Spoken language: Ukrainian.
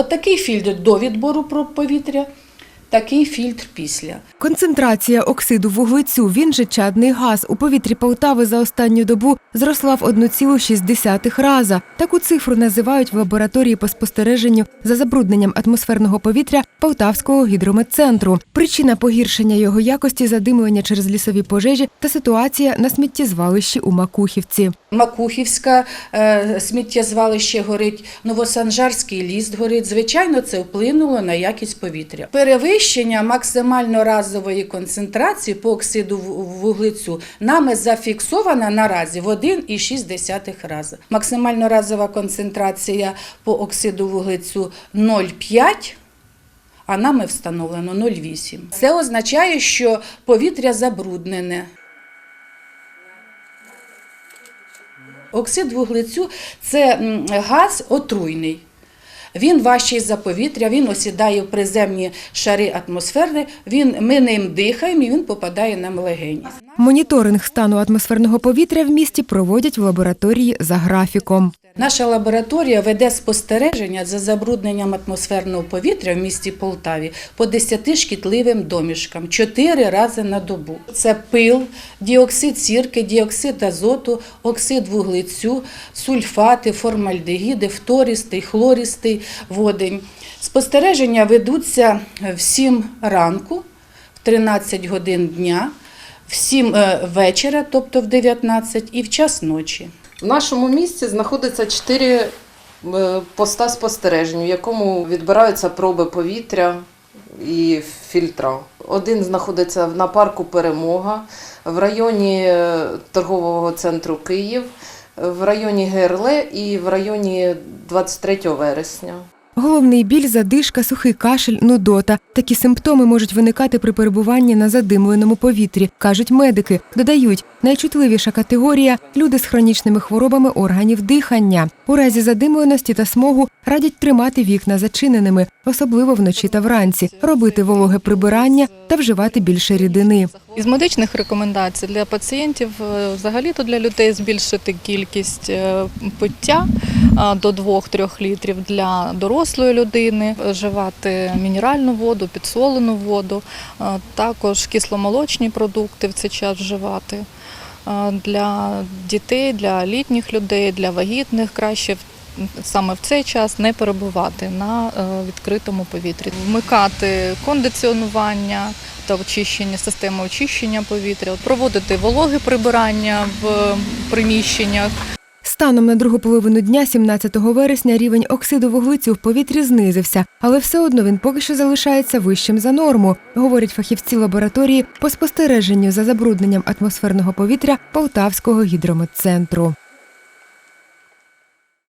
Отакий фільтр до відбору повітря, такий фільтр після. Концентрація оксиду вуглецю, він же чадний газ, у повітрі Полтави за останню добу зросла в 1,6 раза. Таку цифру називають в лабораторії по спостереженню за забрудненням атмосферного повітря Полтавського гідрометцентру. Причина погіршення його якості задимлення через лісові пожежі та ситуація на сміттєзвалищі у Макухівці. Макухівська е, сміттєзвалище горить, Новосанжарський ліс горить. Звичайно, це вплинуло на якість повітря. Перевищення максимально разової концентрації по оксиду ву- вуглецю нами зафіксована наразі в 1,6 рази. Максимально разова концентрація по оксиду вуглецю 0,5 а нами встановлено 0,8. Це означає, що повітря забруднене. Оксид вуглецю це газ отруйний. Він важчий за повітря, він осідає в приземні шари атмосфери, він, ми ним дихаємо і він попадає нам легені. Моніторинг стану атмосферного повітря в місті проводять в лабораторії за графіком. Наша лабораторія веде спостереження за забрудненням атмосферного повітря в місті Полтаві по 10 шкідливим домішкам 4 рази на добу. Це пил, діоксид сірки, діоксид азоту, оксид вуглецю, сульфати, формальдегіди, фторістий, хлористий водень. Спостереження ведуться в 7 ранку, в 13 годин дня, в 7 е, вечора, тобто в 19 і в час ночі. В нашому місті знаходиться чотири е, поста спостережень, в якому відбираються проби повітря і фільтра. Один знаходиться на парку Перемога, в районі е, торгового центру Київ, в районі ГРЛ і в районі 23 вересня. Головний біль, задишка, сухий кашель, нудота. Такі симптоми можуть виникати при перебуванні на задимленому повітрі, кажуть медики. Додають, найчутливіша категорія люди з хронічними хворобами органів дихання. У разі задимленості та смогу радять тримати вікна зачиненими, особливо вночі та вранці, робити вологе прибирання та вживати більше рідини. Із медичних рекомендацій для пацієнтів, е, взагалі-то для людей збільшити кількість е, пиття е, до 2-3 літрів для дорослої людини, вживати мінеральну воду, підсолену воду, е, також кисломолочні продукти в цей час вживати. Е, Для дітей, для літніх людей, для вагітних краще саме в цей час не перебувати на е, відкритому повітрі, вмикати кондиціонування та очищення системи очищення повітря, проводити вологе прибирання в приміщеннях. Станом на другу половину дня, 17 вересня, рівень оксиду вуглецю в повітрі знизився, але все одно він поки що залишається вищим за норму, говорять фахівці лабораторії по спостереженню за забрудненням атмосферного повітря Полтавського гідрометцентру.